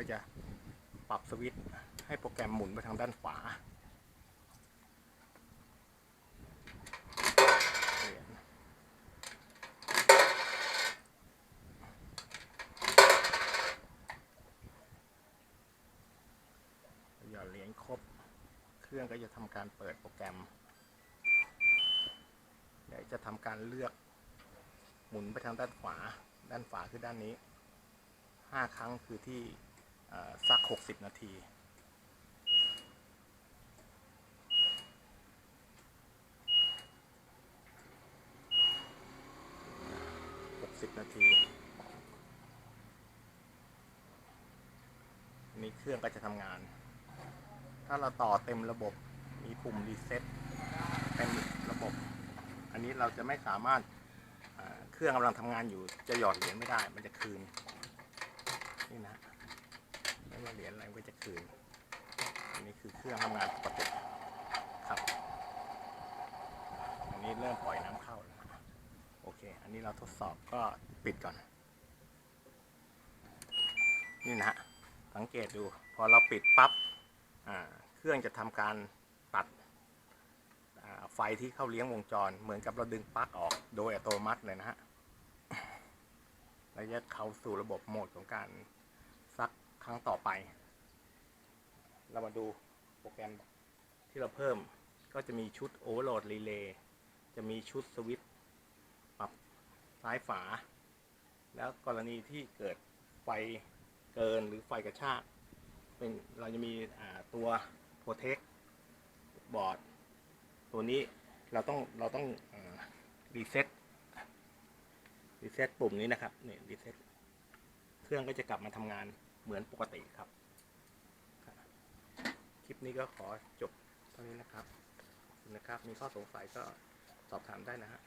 เราจะปรับสวิตช์ให้โปรแกรมหมุนไปทางด้านขวาหยญหยอดเหรียญครบ เครื่องก็จะทำการเปิดโปรแกรมเดี๋ยวจะทำการเลือกหมุนไปทางด้านขวา ด้านขวาคือด้านนี้ห้าครั้งคือที่ สักหกสิบนาทีหกสิบนาที นี้เครื่องก็จะทำงาน ถ้าเราต่อเต็มระบบ มีปุ่มรีเซ็ตเต็มระบบ อันนี้เราจะไม่สามารถเครื่องกำลังทำงานอยู่จะหยอดเหรียญไม่ได้ มันจะคืน นี่นะียญอะไรก็จะคืนอันนี้คือเครื่องทำงานปกติครับ อันนี้เริ่มปล่อยน้ำเข้าแล้วโอเค อันนี้เราทดสอบก็ปิดก่อน นี่นะฮะสังเกตดู พอเราปิดปั๊บเครื่องจะทำการตัดไฟที่เข้าเลี้ยงวงจร เหมือนกับเราดึงปลั๊กออกโดยอัตโนมัติเลยนะฮะ แล้วจะเข้าสู่ระบบโหมดของการซัก ครั้งต่อไป เรามาดูโปรแกรมที่เราเพิ่มก็จะมีชุด Overload Relay จะมีชุดสวิตช์ปรับซ้ายฝา แล้วกรณีที่เกิดไฟเกินหรือไฟกระชากเป็นเราจะมีตัว Protect บอร์ดตัวนี้เราต้องเราต้องรีเซ็ตรีเซ็ตปุ่มนี้นะครับนี่รีเซ็ตเครื่องก็จะกลับมาทำงาน เหมือนปกติครับ คลิปนี้ก็ขอจบเท่านี้นะครับนะครับ มีข้อสงสัยก็สอบถามได้นะฮะ